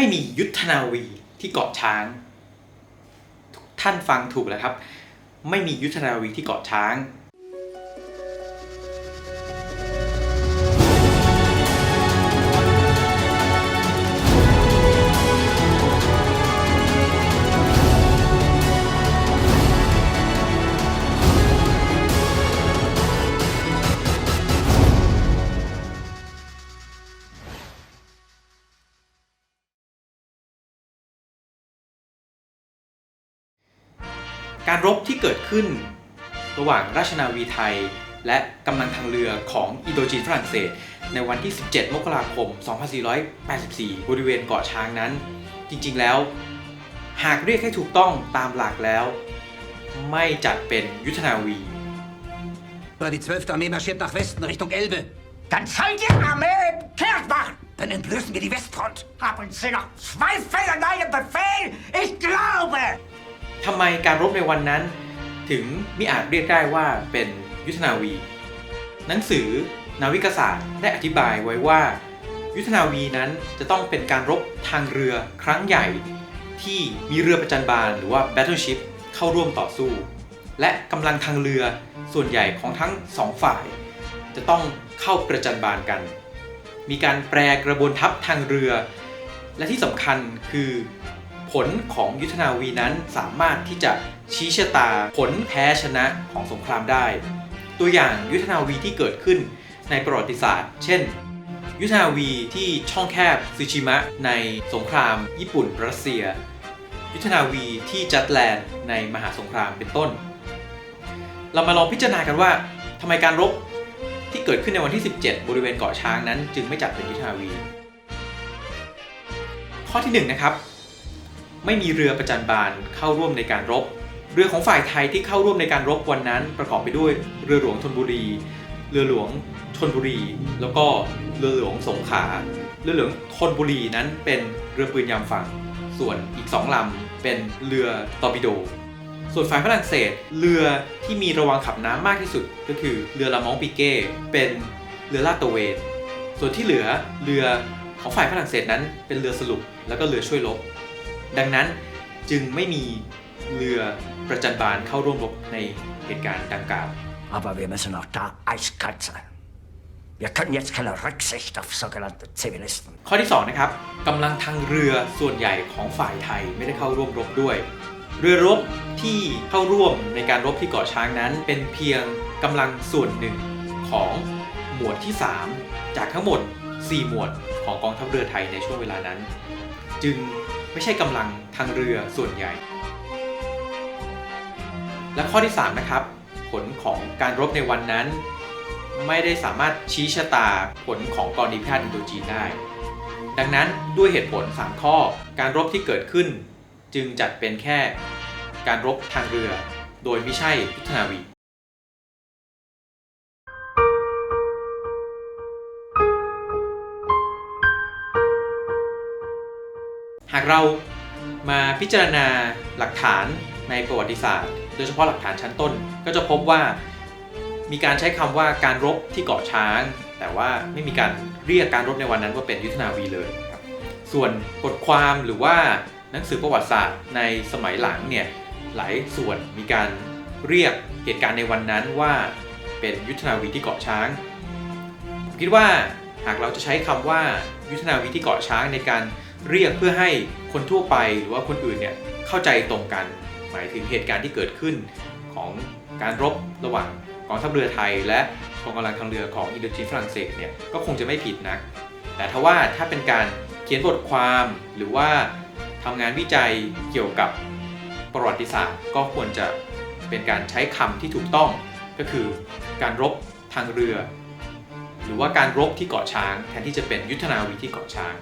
ไม่มียุทธนาวีที่เกาะช้าง ท่านฟังถูกแล้วครับ ไม่มียุทธนาวีที่เกาะช้าง การรบที่เกิดขึ้น ระหว่างราชนาวีไทย และกำลังทางเรือของอินโดจีนฝรั่งเศส ในวันที่ 17 มกราคม 2484 บริเวณเกาะช้างนั้น จริงๆแล้ว หากเรียกให้ถูกต้องตามหลักแล้ว ไม่จัดเป็นยุทธนาวี Die 12. Armee marschiert nach Westen Richtung Elbe. Dann soll die Armee im kehrt machen. Dann entblößen wir die Westfront. Haben Sie noch Zweifel an einem Befehl? Ich glaube. ทำไมการรบในวันนั้น ถึงมิอาจเรียกได้ว่าเป็นยุทธนาวี หนังสือนาวิกศาสตร์ได้อธิบายไว้ว่า ยุทธนาวีนั้นจะต้องเป็นการรบทางเรือครั้งใหญ่ ที่มีเรือประจันบานหรือว่า battleship เข้าร่วมต่อสู้ และกำลังทางเรือส่วนใหญ่ของทั้งสองฝ่าย จะต้องเข้าประจันบานกัน มีการแปรกระบวนทัพทางเรือ และที่สำคัญคือ ผลของยุทธนาวีนั้นสามารถที่จะชี้ชะตาผลแพ้ชนะของสงครามได้ ตัวอย่างยุทธนาวีที่เกิดขึ้นในประวัติศาสตร์ เช่น ยุทธนาวีที่ช่องแคบซูชิมะในสงคราม ญี่ปุ่นรัสเซีย ยุทธนาวีที่จัดแลนด์ในมหาสงครามเป็นต้น เรามาลองพิจารณากันว่าทำไมการรบที่เกิดขึ้นในวันที่ 17 บริเวณเกาะช้างนั้น จึงไม่จัดเป็นยุทธนาวี ข้อที่1นะครับ ไม่มีเรือประจันบานเข้าร่วมในการรบ เรือของฝ่ายไทยที่เข้าร่วมในการรบวันนั้น ประกอบไปด้วยเรือหลวงธนบุรี เรือหลวงชนบุรี แล้วก็เรือหลวงสงขลาเรือหลวงธนบุรีนั้นเป็นเรือปืนยามฝั่ง ส่วนอีก2ลำเป็นเรือตอร์ปิโด ส่วนฝ่ายฝรั่งเศสเรือที่มีระวังขับน้ำมากที่สุด ก็คือเรือลามองปิเก้เป็นเรือลาดตระเวน ส่วนที่เหลือเรือของฝ่ายฝรั่งเศสนั้นเป็นเรือสรุปแล้วก็เรือช่วยรบ ดังนั้นจึงไม่มีเรือประจันบานเข้าร่วมรบในเหตุการณ์ดังกล่าว Aber wir müssen auch da eiskalt sein. Wir können jetzt keine Rücksicht auf sogenannte Zivilisten. ข้อที่ 2 นะครับกำลังทางเรือส่วนใหญ่ของฝ่ายไทยไม่ได้เข้าร่วมรบด้วย เรือรบที่เข้าร่วมในการรบที่เกาะช้างนั้น เป็นเพียงกำลังส่วนหนึ่งของหมวดที่ 3 จากทั้งหมด 4 หมวดของกองทัพเรือไทยในช่วงเวลานั้น จึง ไม่ใช่กำลังทางเรือส่วนใหญ่ และข้อที่ 3 นะครับ ผลของการรบในวันนั้น ไม่ได้สามารถชี้ชะตาผลของกรณีพิพาทอินโดจีนได้ ดังนั้นด้วยเหตุผล 3 ข้อการรบที่เกิดขึ้น จึงจัดเป็นแค่การรบทางเรือ โดยไม่ใช่ยุทธนาวี หากเรามาพิจารณาหลักฐานในประวัติศาสตร์ โดยเฉพาะหลักฐานชั้นต้น ก็จะพบว่ามีการใช้คำว่าการรบที่เกาะช้าง แต่ว่าไม่มีการเรียกการรบในวันนั้นว่าเป็นยุทธนาวีเลยครับส่วนบทความหรือว่าหนังสือประวัติศาสตร์ในสมัยหลังเนี่ยหลายส่วนมีการเรียกเหตุการณ์ในวันนั้นว่าเป็นยุทธนาวีที่เกาะช้างผมคิดว่าหากเราจะใช้คำว่ายุทธนาวีที่เกาะช้างในการ เรียกเพื่อให้คนทั่วไปหรือว่าคนอื่นเนี่ยเข้าใจตรงกัน หมายถึงเหตุการณ์ที่เกิดขึ้นของการรบระหว่างกองทัพเรือไทย และกองกำลังทางเรือของอินโดจีนฝรั่งเศสเนี่ยก็คงจะไม่ผิดนัก แต่ถ้าว่าถ้าเป็นการเขียนบทความหรือว่าทำงานวิจัยเกี่ยวกับประวัติศาสตร์ ก็ควรจะเป็นการใช้คำที่ถูกต้องก็คือการรบทางเรือ หรือว่าการรบที่เกาะช้าง แทนที่จะเป็นยุทธนาวีที่เกาะช้าง